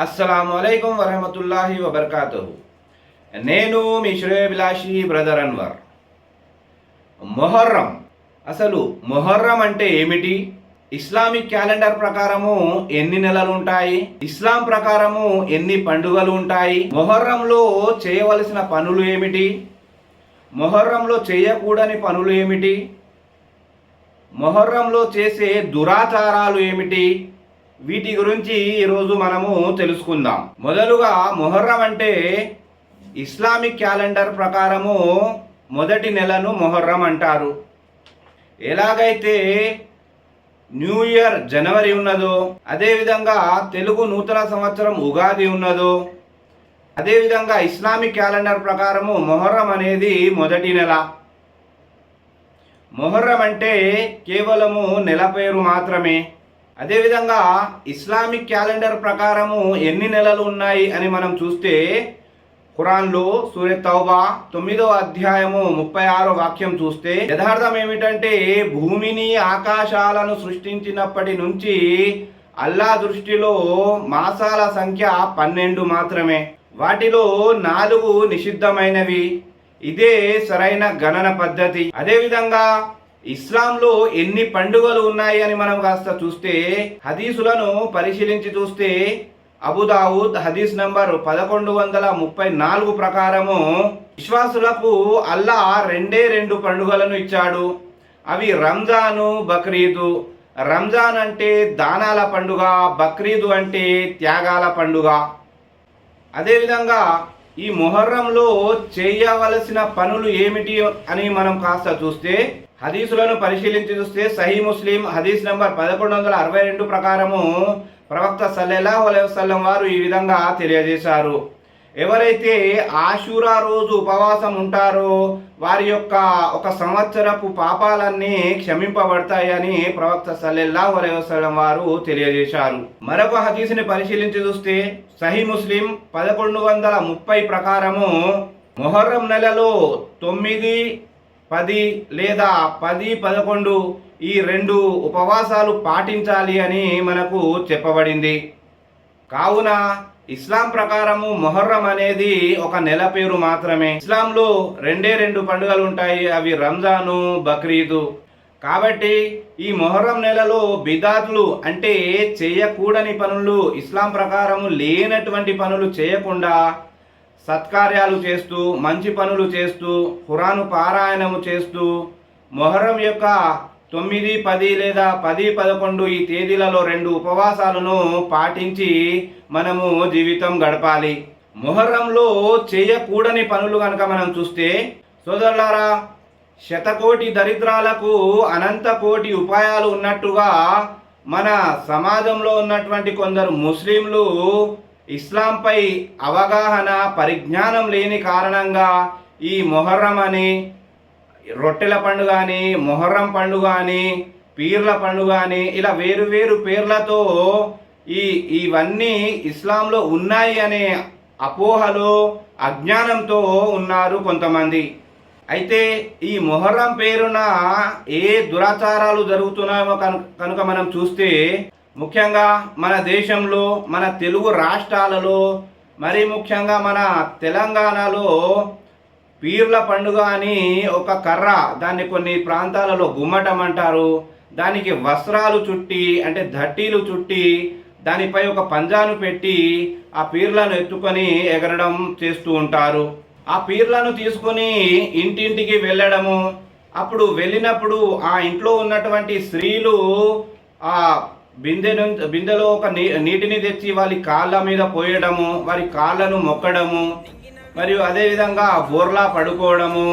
అస్సలాము అలైకుం వరహమతుల్లాహి వబర్కాతు నేను మీ శ్రేయభిలాషి బ్రదర్ అన్వర్. మొహర్రం. అసలు మొహర్రం అంటే ఏమిటి? ఇస్లామిక్ క్యాలెండర్ ప్రకారము ఎన్ని నెలలు ఉంటాయి ఇస్లాం ప్రకారము ఎన్ని పండుగలు ఉంటాయి మొహర్రంలో చేయవలసిన పనులు ఏమిటి? మొహర్రంలో చేయకూడని పనులు ఏమిటి? మొహర్రంలో చేసే దురాచారాలు ఏమిటి? వీటి గురించి ఈరోజు మనము తెలుసుకుందాం. మొదలుగా మొహర్రం అంటే ఇస్లామిక్ క్యాలెండర్ ప్రకారము మొదటి నెలను మొహర్రం అంటారు. ఎలాగైతే న్యూ ఇయర్ జనవరి ఉన్నదో అదేవిధంగా తెలుగు నూతన సంవత్సరం ఉగాది ఉన్నదో అదేవిధంగా ఇస్లామిక్ క్యాలెండర్ ప్రకారము మొహర్రం అనేది మొదటి నెల. మొహర్రం అంటే కేవలము నెల పేరు మాత్రమే. అదేవిధంగా ఇస్లామిక్ క్యాలెండర్ ప్రకారము ఎన్ని నెలలు ఉన్నాయి అని మనం చూస్తే ఖురాన్లో సూర్య తౌబా తొమ్మిదో అధ్యాయము ముప్పై ఆరో వాక్యం చూస్తే యథార్థం ఏమిటంటే భూమిని ఆకాశాలను సృష్టించినప్పటి నుంచి అల్లా దృష్టిలో మాసాల సంఖ్య పన్నెండు మాత్రమే. వాటిలో నాలుగు నిషిద్ధమైనవి. ఇదే సరైన గణన పద్ధతి. అదేవిధంగా ఇస్లాంలో ఎన్ని పండుగలు ఉన్నాయి అని మనం కాస్త చూస్తే హదీసులను పరిశీలించి చూస్తే అబుదావుద్ హదీస్ నంబర్ పదకొండు వందల ముప్పై నాలుగు ప్రకారము విశ్వాసులకు అల్లా రెండే రెండు పండుగలను ఇచ్చాడు. అవి రంజాను బక్రీదు. రంజాన్ అంటే దానాల పండుగ బక్రీదు అంటే త్యాగాల పండుగ. అదేవిధంగా ఈ మొహర్రంలో చేయవలసిన పనులు ఏమిటి అని మనం కాస్త చూస్తే హదీసులను పరిశీలించి చూస్తే సహీ ముస్లిం హదీస్ నెంబర్ పదకొండు వందల అరవై రెండు ప్రకారము ప్రవక్త సల్లెలా అలైహి వసల్లం వారు ఈ విధంగా తెలియజేశారు. ఎవరైతే ఆశూరా రోజు ఉపవాసం ఉంటారో వారి యొక్క ఒక సంవత్సరపు పాపాలన్నీ క్షమింపబడతాయని ప్రవక్త సల్లెల్లా అలైహి వసల్లం వారు తెలియజేశారు. మరొక హదీసుని పరిశీలించి చూస్తే సహీ ముస్లిం పదకొండు వందల ముప్పై ప్రకారము మొహర్రం నెలలో తొమ్మిది పది లేదా పది పదకొండు ఈ రెండు ఉపవాసాలు పాటించాలి అని మనకు చెప్పబడింది. కావున ఇస్లాం ప్రకారము మొహర్రం అనేది ఒక నెల పేరు మాత్రమే. ఇస్లాంలో రెండే రెండు పండుగలు ఉంటాయి అవి రంజాను బక్రీదు. కాబట్టి ఈ మొహర్రం నెలలో బిదాత్లు అంటే చేయకూడని పనులు ఇస్లాం ప్రకారము లేనటువంటి పనులు చేయకుండా సత్కార్యాలు చేస్తూ మంచి పనులు చేస్తూ ఖురాను పారాయణము చేస్తూ మొహరం యొక్క తొమ్మిది పది లేదా పది పదకొండు ఈ తేదీలలో రెండు ఉపవాసాలను పాటించి మనము జీవితం గడపాలి. మొహరంలో చేయకూడని పనులు కనుక మనం చూస్తే సోదరులారా శతకోటి దరిద్రాలకు అనంత కోటి ఉపాయాలు ఉన్నట్టుగా మన సమాజంలో ఉన్నటువంటి కొందరు ముస్లింలు ఇస్లాంపై అవగాహన పరిజ్ఞానం లేని కారణంగా ఈ మొహర్రం అని రొట్టెల పండుగ అని మొహర్రం పండుగ అని పీర్ల పండుగ అని ఇలా వేరు వేరు పేర్లతో ఈ ఇవన్నీ ఇస్లాంలో ఉన్నాయి అనే అపోహలో అజ్ఞానంతో ఉన్నారు కొంతమంది. అయితే ఈ మొహర్రం పేరున ఏ దురాచారాలు జరుగుతున్నాయో కను- కనుక మనం చూస్తే ముఖ్యంగా మన దేశంలో మన తెలుగు రాష్ట్రాలలో మరి ముఖ్యంగా మన తెలంగాణలో పీర్ల పండుగ అని ఒక కర్ర దాన్ని కొన్ని ప్రాంతాలలో గుమ్మటం అంటారు. దానికి వస్త్రాలు చుట్టి అంటే దట్టీలు చుట్టి దానిపై ఒక పంజాను పెట్టి ఆ పీర్లను ఎత్తుకొని ఎగరడం చేస్తూ ఉంటారు. ఆ పీర్లను తీసుకొని ఇంటింటికి వెళ్ళడము. అప్పుడు వెళ్ళినప్పుడు ఆ ఇంట్లో ఉన్నటువంటి స్త్రీలు ఆ బిందె నుంచి బిందెలో ఒక నీ నీటిని తెచ్చి వారి కాళ్ళ మీద పోయడము వారి కాళ్ళను మొక్కడము మరియు అదేవిధంగా బోర్లా పడుకోవడము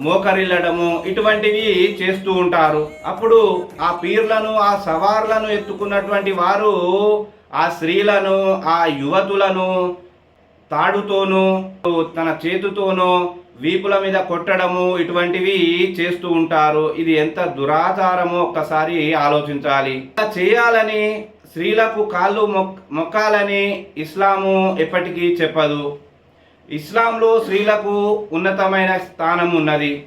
మోకరిల్లడము ఇటువంటివి చేస్తూ ఉంటారు. అప్పుడు ఆ పీర్లను ఆ సవార్లను ఎత్తుకున్నటువంటి వారు ఆ స్త్రీలను ఆ యువతులను తాడుతోనూ తన చేతితోనూ వీపుల మీద కొట్టడము ఇటువంటివి చేస్తూ ఉంటారు. ఇది ఎంత దురాచారమో ఒక్కసారి ఆలోచించాలి. ఇలా చేయాలని స్త్రీలకు కాళ్ళు మొక్ మొక్కాలని ఇస్లాము ఎప్పటికీ చెప్పదు. ఇస్లాంలో స్త్రీలకు ఉన్నతమైన స్థానం ఉన్నది.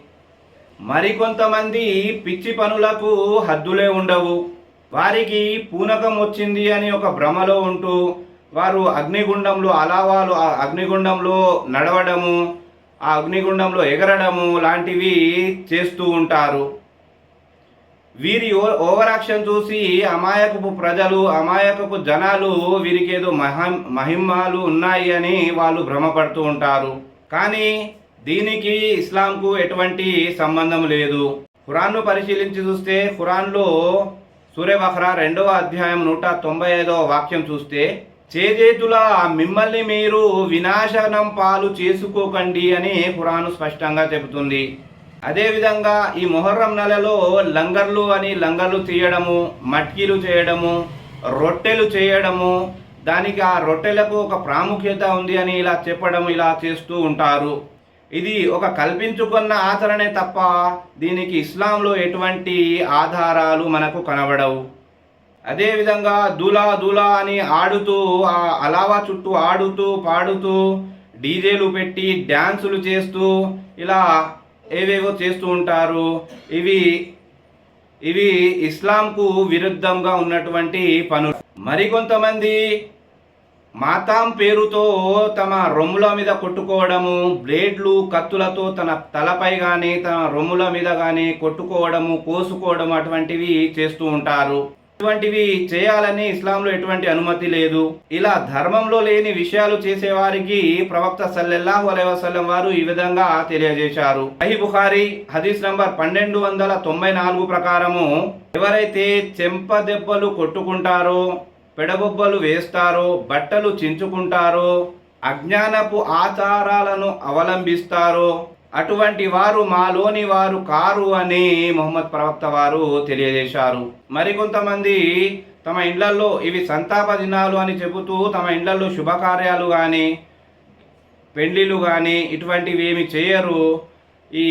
మరికొంతమంది పిచ్చి పనులకు హద్దులే ఉండవు. వారికి పూనకం వచ్చింది అని ఒక భ్రమలో ఉంటూ వారు అగ్నిగుండంలో అలావాలు అగ్నిగుండంలో నడవడము ఆ అగ్నిగుండంలో ఎగరడము లాంటివి చేస్తూ ఉంటారు. వీరి ఓ- చూసి అమాయకపు ప్రజలు అమాయకపు జనాలు వీరికి ఏదో మహిమాలు ఉన్నాయి అని వాళ్ళు భ్రమపడుతూ ఉంటారు. కానీ దీనికి ఇస్లాంకు ఎటువంటి సంబంధం లేదు. ఖురాన్ను పరిశీలించి చూస్తే ఖురాన్లో సూర్య బహ్రా రెండవ అధ్యాయం నూట తొంభై ఐదవ వాక్యం చూస్తే చేజేతులా మిమ్మల్ని మీరు వినాశనం పాలు చేసుకోకండి అని ఖురాను స్పష్టంగా చెబుతుంది. అదేవిధంగా ఈ మొహర్రం నెలలో లంగర్లు అని లంగర్లు తీయడము మట్కీలు చేయడము రొట్టెలు చేయడము దానికి ఆ రొట్టెలకు ఒక ప్రాముఖ్యత ఉంది అని ఇలా చెప్పడం ఇలా చేస్తూ ఉంటారు. ఇది ఒక కల్పించుకున్న ఆచరణే తప్ప దీనికి ఇస్లాంలో ఎటువంటి ఆధారాలు మనకు కనబడవు. అదేవిధంగా దులా దులా అని ఆడుతూ ఆ అలావా చుట్టూ ఆడుతూ పాడుతూ డీజేలు పెట్టి డ్యాన్సులు చేస్తూ ఇలా ఏవేవో చేస్తూ ఉంటారు. ఇవి ఇవి ఇస్లాంకు విరుద్ధంగా ఉన్నటువంటి పనులు. మరికొంతమంది మాతాం పేరుతో తమ రొమ్ముల మీద కొట్టుకోవడము బ్లేడ్లు కత్తులతో తన తలపై కానీ తన రొమ్ముల మీద కానీ కొట్టుకోవడము కోసుకోవడం అటువంటివి చేస్తూ ఉంటారు. ఇటువంటివి చేయాలని ఇస్లాంలో ఎటువంటి అనుమతి లేదు. ఇలా ధర్మంలో లేని విషయాలు చేసేవారికి ప్రవక్త సల్లెల్లాహు అలైహి వారు ఈ విధంగా తెలియజేశారు. అహి బుఖారి హదీస్ నంబర్ పన్నెండు వందల తొంభై నాలుగు ప్రకారము ఎవరైతే చెంప దెబ్బలు కొట్టుకుంటారో పెడబొబ్బలు వేస్తారో బట్టలు చించుకుంటారో అజ్ఞానపు ఆచారాలను అవలంబిస్తారో అటువంటి వారు మాలోని వారు కారు అని మొహమ్మద్ ప్రవక్త వారు తెలియజేశారు. మరికొంతమంది తమ ఇండ్లల్లో ఇవి సంతాప దినాలు అని చెబుతూ తమ ఇండ్లల్లో శుభకార్యాలు కానీ పెళ్ళిళ్ళు కానీ ఇటువంటివి ఏమి చేయరు. ఈ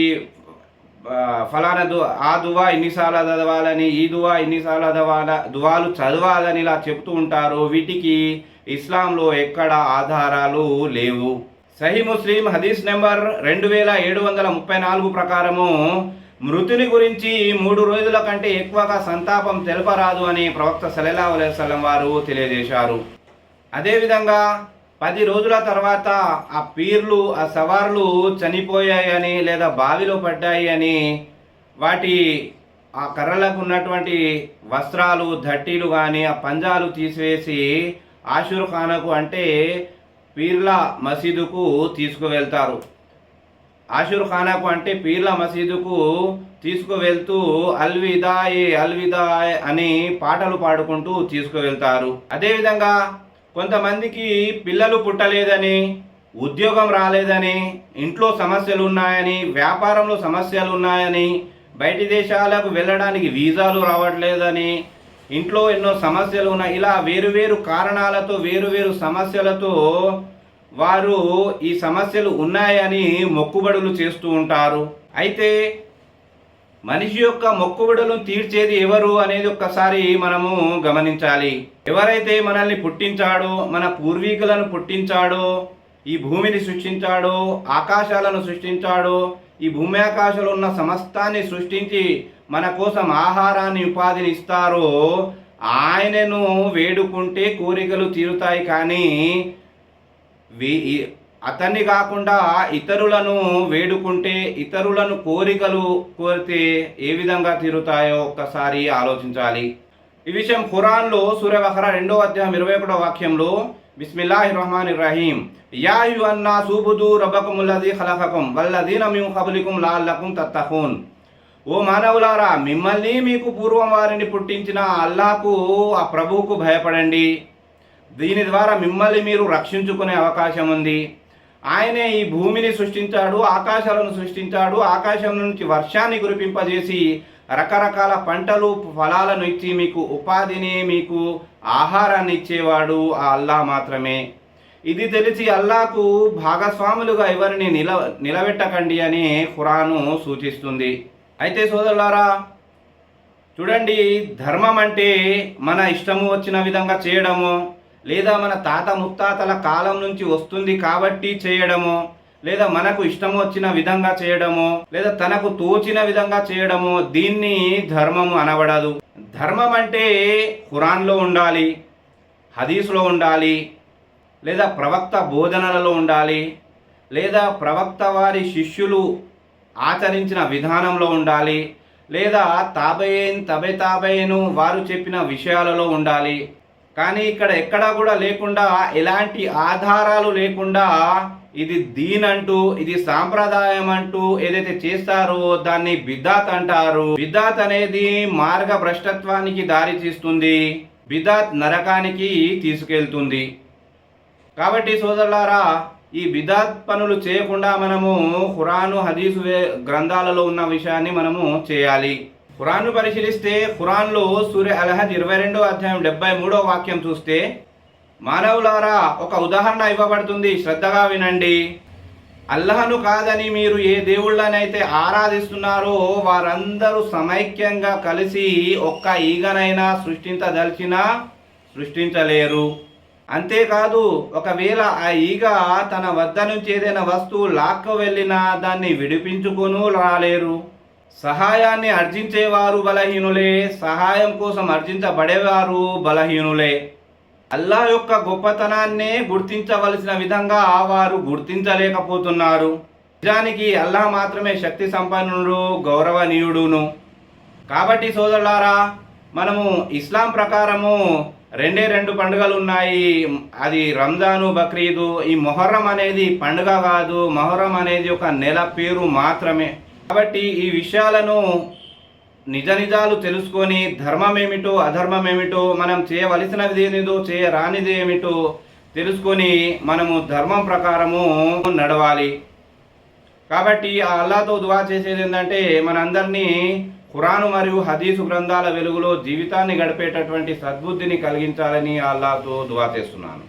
ఆ, ఫలానా దు ఆ దువా ఇన్నిసార్లు చదవాలని ఈ దువా ఇన్నిసార్లు చదవాల దువాలు చదవాలని ఇలా చెప్తూ ఉంటారు. వీటికి ఇస్లాంలో ఎక్కడ ఆధారాలు లేవు. సహీ ముస్లిం హదీస్ నెంబర్ రెండు వేల ఏడు వందల ముప్పై నాలుగు ప్రకారము మృతుని గురించి మూడు రోజుల కంటే ఎక్కువగా సంతాపం తెలపరాదు అని ప్రవక్త సలెలా అలైవలం వారు తెలియజేశారు. అదేవిధంగా పది రోజుల తర్వాత ఆ పీర్లు ఆ సవార్లు చనిపోయాయని లేదా బావిలో పడ్డాయి అని వాటి ఆ కర్రలకు ఉన్నటువంటి వస్త్రాలు ధట్టీలు కానీ ఆ పంజాలు తీసివేసి ఆషూర్ ఖానకు అంటే పీర్ల మసీదుకు తీసుకువెళ్తారు. ఆషూర్ ఖానాకు అంటే పీర్ల మసీదుకు తీసుకువెళ్తూ అల్విదాయే అల్విదాయ్ అని పాటలు పాడుకుంటూ తీసుకువెళ్తారు. అదేవిధంగా కొంతమందికి పిల్లలు పుట్టలేదని ఉద్యోగం రాలేదని ఇంట్లో సమస్యలు ఉన్నాయని వ్యాపారంలో సమస్యలు ఉన్నాయని బయటి దేశాలకు వెళ్ళడానికి వీసాలు రావట్లేదని ఇంట్లో ఎన్నో సమస్యలు ఉన్నాయి. ఇలా వేరువేరు కారణాలతో వేరువేరు సమస్యలతో వారు ఈ సమస్యలు ఉన్నాయని మొక్కుబడులు చేస్తూ ఉంటారు. అయితే మనిషి యొక్క మొక్కుబడులను తీర్చేది ఎవరు అనేది ఒక్కసారి మనము గమనించాలి. ఎవరైతే మనల్ని పుట్టించాడో మన పూర్వీకులను పుట్టించాడో ఈ భూమిని సృష్టించాడో ఆకాశాలను సృష్టించాడో ఈ భూమి ఆకాశాలు ఉన్న సమస్తాన్ని సృష్టించి మన కోసం ఆహారాన్ని ఉపాధిని ఇస్తారో ఆయనను వేడుకుంటే కోరికలు తీరుతాయి కానీ అతన్ని కాకుండా ఇతరులను వేడుకుంటే ఇతరులను కోరికలు కోరితే ఏ విధంగా తీరుతాయో ఒక్కసారి ఆలోచించాలి. ఈ విషయం ఖురాన్లో సూర్యవహర రెండో అధ్యాయం ఇరవై ఒకటో వాక్యంలో బిస్మిల్లాహి రహమాన్ రహీం. యా అన్నా సూబుదు రబ్బకముల్లది ఖలకకుం వల్లదీన మిం కబలికుం లాల్లకుం తత్తహూన్ ఓ మానవులారా మిమ్మల్ని మీకు పూర్వం వారిని పుట్టించిన అల్లాకు ఆ ప్రభువుకు భయపడండి. దీని ద్వారా మిమ్మల్ని మీరు రక్షించుకునే అవకాశం ఉంది. ఆయనే ఈ భూమిని సృష్టించాడు ఆకాశాలను సృష్టించాడు ఆకాశం నుంచి వర్షాన్ని కురిపింపజేసి రకరకాల పంటలు ఫలాలను ఇచ్చి మీకు ఉపాధిని మీకు ఆహారాన్ని ఇచ్చేవాడు ఆ అల్లా మాత్రమే. ఇది తెలిసి అల్లాకు భాగస్వాములుగా ఎవరిని నిల నిలబెట్టకండి అని ఖురాను సూచిస్తుంది. అయితే సోదరులారా చూడండి ధర్మం అంటే మన ఇష్టము వచ్చిన విధంగా చేయడము లేదా మన తాత ముత్తాతల కాలం నుంచి వస్తుంది కాబట్టి చేయడము లేదా మనకు ఇష్టం వచ్చిన విధంగా చేయడము లేదా తనకు తోచిన విధంగా చేయడము దీన్ని ధర్మము అనబడదు. ధర్మం అంటే ఖురాన్లో ఉండాలి హదీస్లో ఉండాలి లేదా ప్రవక్త బోధనలలో ఉండాలి లేదా ప్రవక్త వారి శిష్యులు ఆచరించిన విధానంలో ఉండాలి లేదా తాబయేన్ తబే తాబేను వారు చెప్పిన విషయాలలో ఉండాలి. కానీ ఇక్కడ ఎక్కడా కూడా లేకుండా ఎలాంటి ఆధారాలు లేకుండా ఇది దీన్ అంటూ ఇది సాంప్రదాయం అంటూ ఏదైతే చేస్తారో దాన్ని బిద్దాత్ అంటారు. బిద్దాత్ అనేది మార్గ భ్రష్టత్వానికి దారి తీస్తుంది బిదాత్ నరకానికి తీసుకెళ్తుంది. కాబట్టి సోదరులారా ఈ బిదాత్ పనులు చేయకుండా మనము ఖురాను హదీసు గ్రంథాలలో ఉన్న విషయాన్ని మనము చేయాలి. ఖురాన్ను పరిశీలిస్తే ఖురాన్లో సూర్య అలహద్ ఇరవై రెండో అధ్యాయం డెబ్బై మూడో వాక్యం చూస్తే మానవులారా ఒక ఉదాహరణ ఇవ్వబడుతుంది. శ్రద్ధగా వినండి. అల్లహను కాదని మీరు ఏ దేవుళ్ళనైతే ఆరాధిస్తున్నారో వారందరూ సమైక్యంగా కలిసి ఒక్క ఈగనైనా సృష్టించదలిచినా సృష్టించలేరు. అంతేకాదు ఒకవేళ ఆ ఈగ తన వద్ద నుంచి ఏదైనా వస్తువు లాక్కు వెళ్ళినా దాన్ని విడిపించుకొను రాలేరు. సహాయాన్ని అర్జించేవారు బలహీనులే సహాయం కోసం అర్జించబడేవారు బలహీనులే. అల్లా యొక్క గొప్పతనాన్నే గుర్తించవలసిన విధంగా వారు గుర్తించలేకపోతున్నారు. నిజానికి అల్లా మాత్రమే శక్తి సంపన్నుడు గౌరవనీయుడును. కాబట్టి సోదరులారా మనము ఇస్లాం ప్రకారము రెండే రెండు పండుగలు ఉన్నాయి అది రంజాను బక్రీదు. ఈ మొహర్రం అనేది పండుగ కాదు. మొహర్రం అనేది ఒక నెల పేరు మాత్రమే. కాబట్టి ఈ విషయాలను నిజ నిజాలు తెలుసుకొని ధర్మం ఏమిటో అధర్మం ఏమిటో మనం చేయవలసినది ఏమిటో చేయరానిది ఏమిటో తెలుసుకొని మనము ధర్మం ప్రకారము నడవాలి. కాబట్టి ఆ అల్లాతో దువా చేసేది ఏంటంటే మనందరినీ ఖురాను మరియు హదీసు గ్రంథాల వెలుగులో జీవితాన్ని గడిపేటటువంటి సద్బుద్ధిని కలిగించాలని అల్లాతో దువా చేస్తున్నాను.